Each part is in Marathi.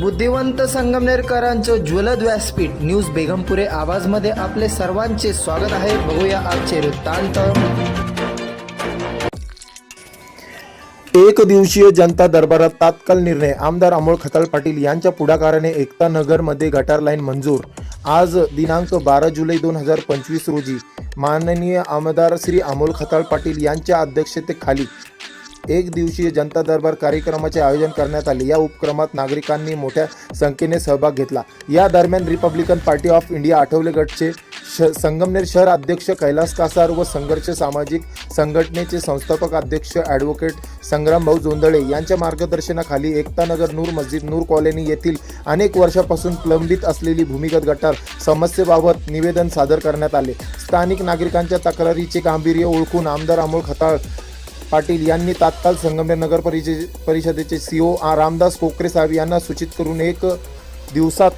बुद्धिवंत संगमनेरकरांचं ज्वलद व्यासपीठ न्यूज बेगमपुरे आवाजमध्ये आपले सर्वांचे स्वागत आहे. बघूया आजचे वृत्तांत. एक दिवसीय जनता दरबारात तात्काळ निर्णय. आमदार अमोल खताळ पाटील यांच्या पुढाकाराने एकता नगरमध्ये गटार लाईन मंजूर. आज दिनांक बारा जुलै दोन हजार पंचवीस रोजी माननीय आमदार श्री अमोल खताळ पाटील यांच्या अध्यक्षतेखाली एक दिवसीय जनता दरबार कार्यक्रमाचे आयोजन करण्यात आले. या उपक्रमात नागरिकांनी मोठ्या संख्येने सहभाग घेतला. या दरम्यान Republican Party of India Athawale गटचे श संगमनेर शहर अध्यक्ष कैलास कासार व संघर्ष सामाजिक संघटनेचे संस्थापक अध्यक्ष ॲडव्होकेट संग्रामभाऊ जोंदळे यांच्या मार्गदर्शनाखाली एकतानगर नूर मस्जिद नूर कॉलनी येथील अनेक वर्षापासून प्रलंबित असलेली भूमिगत गटार समस्येबाबत निवेदन सादर करण्यात आले. स्थानिक नागरिकांच्या तक्रारीचे गांभीर्य ओळखून आमदार अमोल खताळ पाटील यांनी तात्काळ संगमनेर नगर परिषदे परिषदेचे सी ओ रामदास कोकरे साहेब यांना सूचित करून एक दिवसात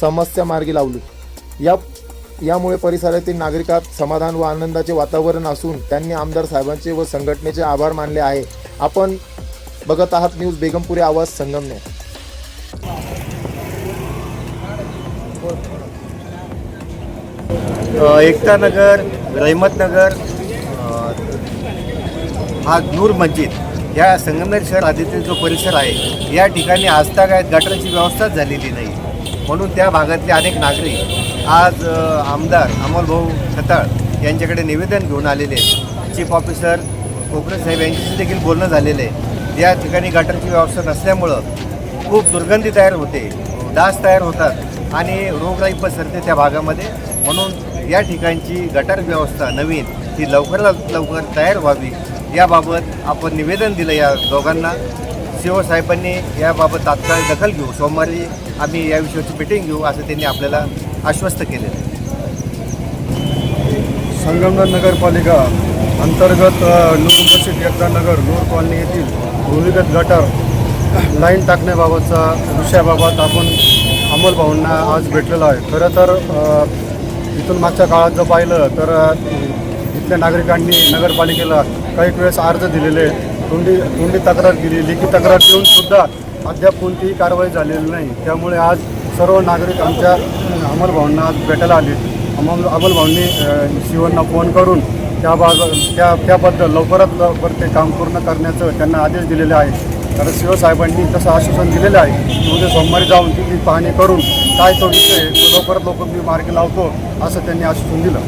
समस्या मार्गी लावली. या यामुळे परिसरातील नागरिकात समाधान व आनंदाचे वातावरण असून त्यांनी आमदार साहेबांचे व संघटनेचे आभार मानले आहे. आपण बघत आहात न्यूज बेगमपुरे आवाज संगमनेर. एकता नगर रहमतनगर हा नूर मस्जिद या संगमनेर शहर आदित्य जो परिसर आहे या ठिकाणी आजतागायत गटरची व्यवस्थाच झालेली नाही. म्हणून त्या भागातले अनेक नागरिक आज आमदार अमोलभाऊ खताळ यांच्याकडे निवेदन घेऊन आलेले आहेत. चीफ ऑफिसर कोकरे साहेब यांच्याशी देखील बोलणं झालेलं आहे. या ठिकाणी गटरची व्यवस्था नसल्यामुळं खूप दुर्गंधी तयार होते डास तयार होतात आणि रोगराई पसरते त्या भागामध्ये. म्हणून या ठिकाणची गटार व्यवस्था नवीन ही लवकरात लवकर तयार व्हावी याबाबत आपण निवेदन दिलं या दोघांना. शिवसाहेबांनी याबाबत तात्काळ दखल घेऊ. सोमवारी आम्ही या विषयाची मिटिंग घेऊ असं त्यांनी आपल्याला आश्वस्त केलेलं आहे. संगमनेर नगरपालिका अंतर्गत अ, नूर मशीद नगर नूर कॉलनी येथील भूमिगत गटार लाईन टाकण्याबाबतचा विषयाबाबत आपण अमोल भाऊंना आज भेटलेलो आहे. खरं तर इथून मागच्या काळात जर पाहिलं तर इथल्या नागरिकांनी नगरपालिकेला काही वेळेस अर्ज दिलेले तोंडी तोंडी तक्रार केली लेखी तक्रार देऊन सुद्धा अद्याप कोणतीही कारवाई झालेली नाही. त्यामुळे आज सर्व नागरिक आमच्या अंमलभावांना आज भेटायला आले अमल अमोल भाऊंनी शिवांना फोन करून त्या बाब त्या त्याबद्दल लवकरात लवकर ते काम पूर्ण करण्याचं त्यांना आदेश दिलेले आहे तर शिवसाहेबांनी तसं आश्वासन दिलेलं आहे की उद्या सोमवारी जाऊन तिथली पाहणी करून काय तो विषय तो लवकरात लवकर मी मार्गी लावतो असं त्यांनी आश्वासन दिलं.